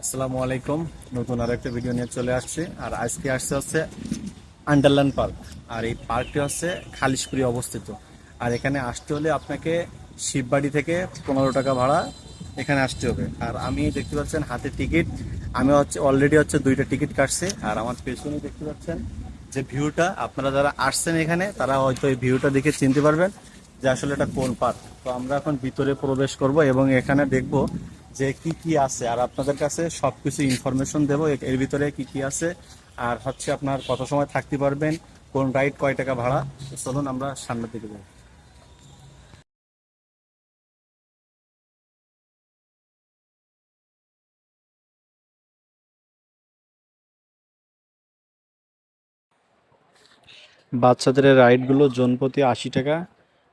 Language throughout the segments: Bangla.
আসসালামু আলাইকুম। নতুন আর একটা ভিডিও নিয়ে চলে আসছি। আর আজকে আসছে হচ্ছে আন্ডারল্যান্ড পার্ক আর এই পার্কটি হচ্ছে খালিশপুরে অবস্থিত। আর এখানে আসতে হলে আপনাকে শিববাড়ি থেকে পনেরো টাকা ভাড়া এখানে আসতে হবে। আর আমি দেখতে পাচ্ছেন হাতে টিকিট আমি হচ্ছে অলরেডি হচ্ছে দুইটা টিকিট কাটছি। আর আমার পেছনে দেখতে পাচ্ছেন যে ভিউটা আপনারা যারা আসছেন এখানে, তারা হয়তো এই ভিউটা দেখে চিনতে পারবেন যে আসলে এটা কোন পার্ক তো আমরা এখন ভিতরে প্রবেশ করব এবং এখানে দেখব যে কি কি আছে, আর আপনাদের কাছে সবকিছু ইনফরমেশন দেবো। এর ভিতরে কি কি আছে, আর হচ্ছে আপনার কত সময় থাকতে পারবেন, কোন রাইড কয় টাকা ভাড়া চলুন আমরা সামনের দিকে যাই। বাচ্চাদের রাইডগুলো জনপ্রতি আশি টাকা।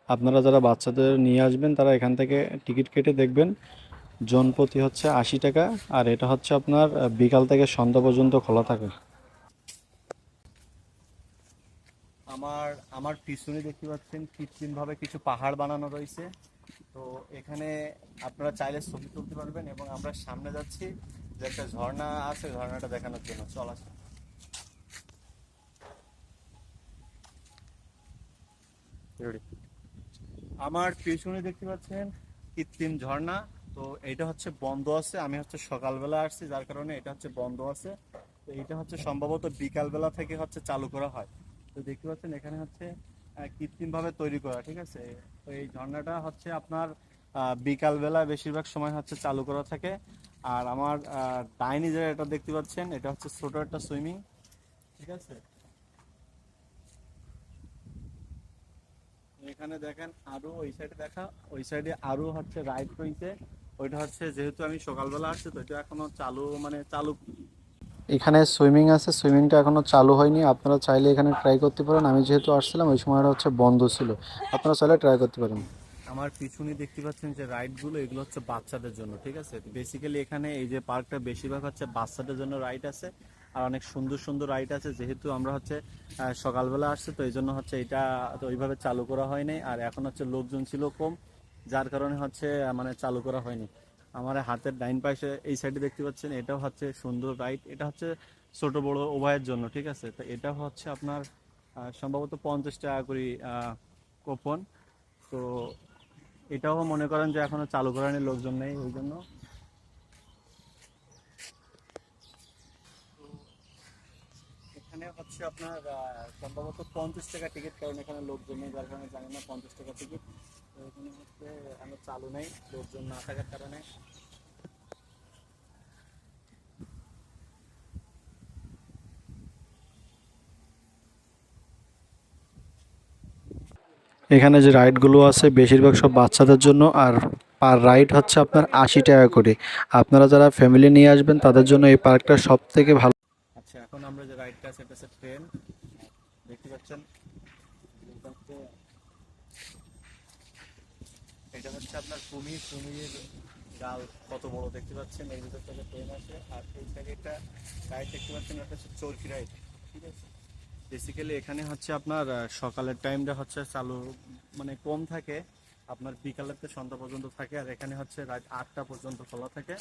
আপনারা যারা বাচ্চাদের নিয়ে আসবেন, তারা এখান থেকে টিকিট কেটে দেখবেন। জনপ্রতি হচ্ছে আশি টাকা আর এটা হচ্ছে আপনার বিকাল থেকে সন্ধ্যা পর্যন্ত খোলা থাকে। আমার আমার পিছনে দেখতে পাচ্ছেন কৃত্রিমভাবে কিছু পাহাড় বানানো রয়েছে। তো এখানে আপনারা চাইলে ছবি তুলতে পারবেন এবং আমরা সামনে যাচ্ছি যে একটা ঝর্ণা আছে ঝর্ণাটা দেখানোর জন্য। চল আসুন আমার পিছনে দেখতে পাচ্ছেন কৃত্রিম ঝর্ণা। তো এটা হচ্ছে বন্ধ আছে, আমি হচ্ছে সকালবেলা আসছি, যার কারণে এটা হচ্ছে বন্ধ আছে। তো এটা হচ্ছে সম্ভবত বিকালবেলা থেকে হচ্ছে চালু করা হয়। তো দেখতে পাচ্ছেন এখানে হচ্ছে কৃত্রিমভাবে তৈরি করা, ঠিক আছে? তো এই ঝর্ণাটা হচ্ছে আপনার বিকালবেলা বেশিরভাগ সময় হচ্ছে চালু করা থাকে। আর আমার ডাইনি যে এটা দেখতে পাচ্ছেন, এটা হচ্ছে ছোট একটা সুইমিং, ঠিক আছে? এখানে দেখেন আরও, ওই সাইডে দেখা, ওই সাইডে আরও হচ্ছে রাইড রয়েছে। ওইটা হচ্ছে যেহেতু আমি সকালবেলা আসছি তো এটা এখনও চালু মানে চালু। এখানে সুইমিং আছে সুইমিংটা এখনও চালু হয়নি। আপনারা চাইলে এখানে ট্রাই করতে পারেন। আমি যেহেতু আসছিলাম ওই সময়টা হচ্ছে বন্ধ ছিল। আপনারা চাইলে ট্রাই করতে পারেন। আমার পিছনে দেখতে পাচ্ছেন যে রাইডগুলো এগুলো হচ্ছে বাচ্চাদের জন্য ঠিক আছে? বেসিক্যালি এখানে এই যে পার্কটা বেশিরভাগ হচ্ছে বাচ্চাদের জন্য রাইড আছে আর অনেক সুন্দর সুন্দর রাইড আছে। যেহেতু আমরা হচ্ছে সকালবেলা আসছি তো এই জন্য হচ্ছে এটা তো ওইভাবে চালু করা হয়নি। আর এখন হচ্ছে লোকজন ছিল কম। যার কারণে হচ্ছে মানে চালু করা হয়নি। আমার হাতের ডাইন পাশে এই সাইডে দেখতে পাচ্ছেন, এটাও হচ্ছে সুন্দর রাইড এটা হচ্ছে ছোট বড় উভয়ের জন্য, ঠিক আছে? তো এটা হচ্ছে আপনার সম্ভবত পঞ্চাশ টাকা করে কোপন তো এটাও মনে করেন যে এখনও চালু করার লোকজন নেই ওই জন্য। এখানে হচ্ছে আপনার সম্ভবত পঞ্চাশ টাকা টিকিট কারণ এখানে লোকজন নেই, যার কারণে জানি না পঞ্চাশ টাকা টিকিট তো এখানে হচ্ছে এখনও চালু নেই লোকজন না থাকার কারণে। এখানে যে রাইডগুলো আছে বেশিরভাগ সব বাচ্চাদের জন্য আর পার রাইড হচ্ছে আপনার আশি টাকা করে। আপনারা যারা ফ্যামিলি নিয়ে আসবেন তাদের জন্য এই পার্কটা সব থেকে ভালো। আচ্ছা এখন আমরা যে রাইডটা আছে এটা হচ্ছে ট্রেন। দেখতে পাচ্ছেন? এটা হচ্ছে- আপনার কুমির, কুমিরের ডাল কত বড় দেখতে পাচ্ছেন? এর ভিতর থেকে ট্রেন আছে আর এই সাইডে একটা রাইড দেখতে পাচ্ছেন, এটা হচ্ছে চরকি রাইড ঠিক আছে? বেসিক্যালি এখানে হচ্ছে আপনার সকালের টাইমটা হচ্ছে চালু মানে কম থাকে। আপনার বিকালের তো সন্ধ্যা পর্যন্ত থাকে, আর এখানে হচ্ছে রাত আটটা পর্যন্ত খোলা থাকে।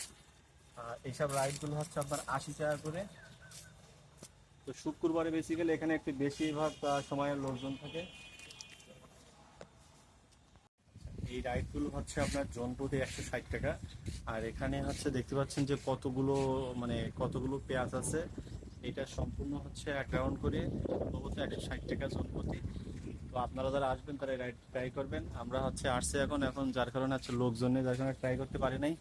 আর এইসব রাইডগুলো হচ্ছে আপনার আশি টাকা করে। তো শুক্রবারে বেসিক্যালি এখানে একটু বেশিরভাগ সময়ের লোকজন থাকে। এই রাইডগুলো হচ্ছে আপনার জনপ্রতি একশো ষাট টাকা। আর এখানে হচ্ছে দেখতে পাচ্ছেন যে কতগুলো মানে কতগুলো পেঁয়াজ আছে। এটা সম্পূর্ণ হচ্ছে এক রাউন্ড করে সম্ভবত একশো ষাট টাকা জনপ্রতি তো আপনারা যারা আসবেন তারা রাইড ট্রাই করবেন। আমরা হচ্ছে আসছে এখন এখন যার কারণে হচ্ছে লোকজনে যার কারণে ট্রাই করতে পারি নাই।